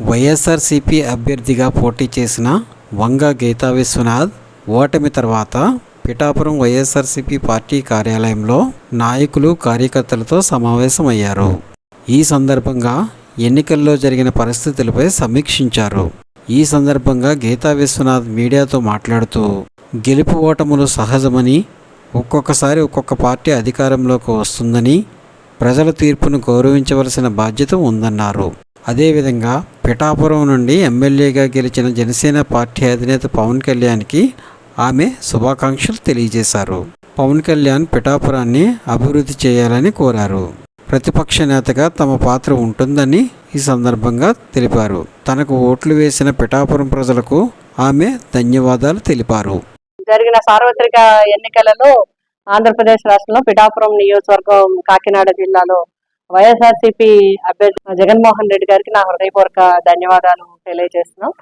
వైఎస్ఆర్సీపీ అభ్యర్థిగా పోటీ చేసిన వంగ గీతా విశ్వనాథ్ ఓటమి తర్వాత పిఠాపురం వైఎస్ఆర్సీపీ పార్టీ కార్యాలయంలో నాయకులు కార్యకర్తలతో సమావేశమయ్యారు. ఈ సందర్భంగా ఎన్నికల్లో జరిగిన పరిస్థితులపై సమీక్షించారు. ఈ సందర్భంగా గీతా విశ్వనాథ్ మీడియాతో మాట్లాడుతూ గెలుపు ఓటములు సహజమని ఒక్కొక్కసారి ఒక్కొక్క పార్టీ అధికారంలోకి వస్తుందని ప్రజల తీర్పును గౌరవించవలసిన బాధ్యత ఉందన్నారు. అదేవిధంగా పిఠాపురం నుండి ఎమ్మెల్యేగా గెలిచిన జనసేన పార్టీ అధినేత పవన్ కళ్యాణ్కి ఆమె శుభాకాంక్షలు తెలియజేశారు. పవన్ కళ్యాణ్ పిఠాపురాన్ని అభివృద్ధి చేయాలని కోరారు. ప్రతిపక్ష నేతగా తమ పాత్ర ఉంటుందని ఈ సందర్భంగా తెలిపారు. తనకు ఓట్లు వేసిన పిఠాపురం ప్రజలకు ఆమె ధన్యవాదాలు తెలిపారు. జరిగిన సార్వత్రిక ఎన్నికలలో ఆంధ్రప్రదేశ్ రాష్ట్రంలో పిఠాపురం నియోజకవర్గం కాకినాడ జిల్లాలో వైఎస్ఆర్సీపీ అభ్యర్థి జగన్మోహన్ రెడ్డి గారికి నా హృదయపూర్వక ధన్యవాదాలు తెలియజేస్తున్నాం.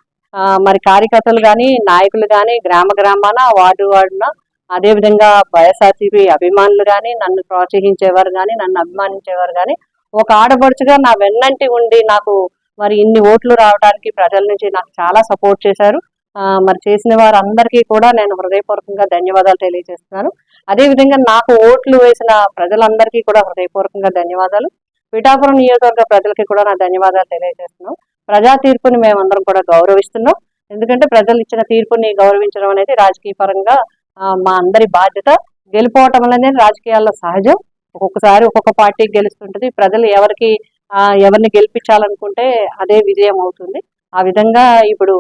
మరి కార్యకర్తలు కానీ నాయకులు కానీ గ్రామ గ్రామాన వార్డు వార్డున అదేవిధంగా వైఎస్ఆర్సీపీ అభిమానులు కానీ నన్ను ప్రోత్సహించేవారు కానీ నన్ను అభిమానించేవారు కానీ ఒక ఆడపడుచుగా నా వెన్నంటి ఉండి నాకు మరి ఇన్ని ఓట్లు రావడానికి ప్రజల నుంచి నాకు చాలా సపోర్ట్ చేశారు. మరి చేసిన వారు అందరికీ కూడా నేను హృదయపూర్వకంగా ధన్యవాదాలు తెలియజేస్తున్నాను. అదేవిధంగా నాకు ఓట్లు వేసిన ప్రజలందరికీ కూడా హృదయపూర్వకంగా ధన్యవాదాలు. పిఠాపురం నియోజకవర్గ ప్రజలకి కూడా నా ధన్యవాదాలు తెలియజేస్తున్నాం ప్రజా తీర్పుని మేమందరం కూడా గౌరవిస్తున్నాం. ఎందుకంటే ప్రజలు ఇచ్చిన తీర్పుని గౌరవించడం అనేది రాజకీయ పరంగా మా అందరి బాధ్యత. గెలిపోవటం అనేది రాజకీయాల్లో సహజం. ఒక్కొక్కసారి ఒక్కొక్క పార్టీకి గెలుస్తుంటుంది. ప్రజలు ఎవరికి ఎవరిని గెలిపించాలనుకుంటే అదే విజయం అవుతుంది. ఆ విధంగా ఇప్పుడు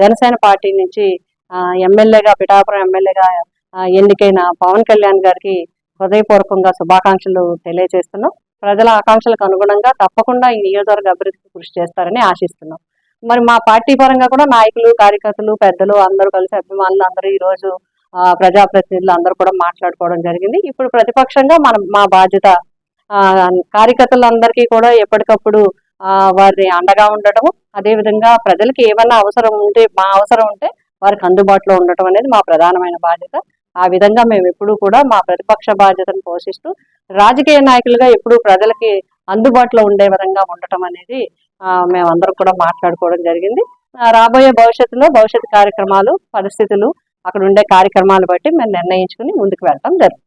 జనసేన పార్టీ నుంచి ఎమ్మెల్యేగా పిఠాపురం ఎమ్మెల్యేగా ఎన్నికైన పవన్ కళ్యాణ్ గారికి హృదయపూర్వకంగా శుభాకాంక్షలు తెలియజేస్తున్నాం. ప్రజల ఆకాంక్షలకు అనుగుణంగా తప్పకుండా ఈ నియోజకవర్గ అభివృద్ధికి కృషి చేస్తారని ఆశిస్తున్నాం. మరి మా పార్టీ పరంగా కూడా నాయకులు కార్యకర్తలు పెద్దలు అందరూ కలిసి అభిమానులు అందరూ ఈరోజు ప్రజాప్రతినిధులు అందరూ కూడా మాట్లాడుకోవడం జరిగింది. ఇప్పుడు ప్రతిపక్షంగా మనం మా బాధ్యత కార్యకర్తలందరికీ కూడా ఎప్పటికప్పుడు వారి వారిని అండగా ఉండటము. అదేవిధంగా ప్రజలకి ఏమన్నా అవసరం ఉంటే మా అవసరం ఉంటే వారికి అందుబాటులో ఉండటం అనేది మా ప్రధానమైన బాధ్యత. ఆ విధంగా మేము ఎప్పుడూ కూడా మా ప్రతిపక్ష బాధ్యతను పోషిస్తూ రాజకీయ నాయకులుగా ఎప్పుడూ ప్రజలకి అందుబాటులో ఉండే విధంగా ఉండటం అనేది మేమందరం కూడా మాట్లాడుకోవడం జరిగింది. రాబోయే భవిష్యత్తులో భవిష్యత్ కార్యక్రమాలు పరిస్థితులు అక్కడ ఉండే కార్యక్రమాలు బట్టి మేము నిర్ణయించుకుని ముందుకు వెళ్తాం. జరుగుతుంది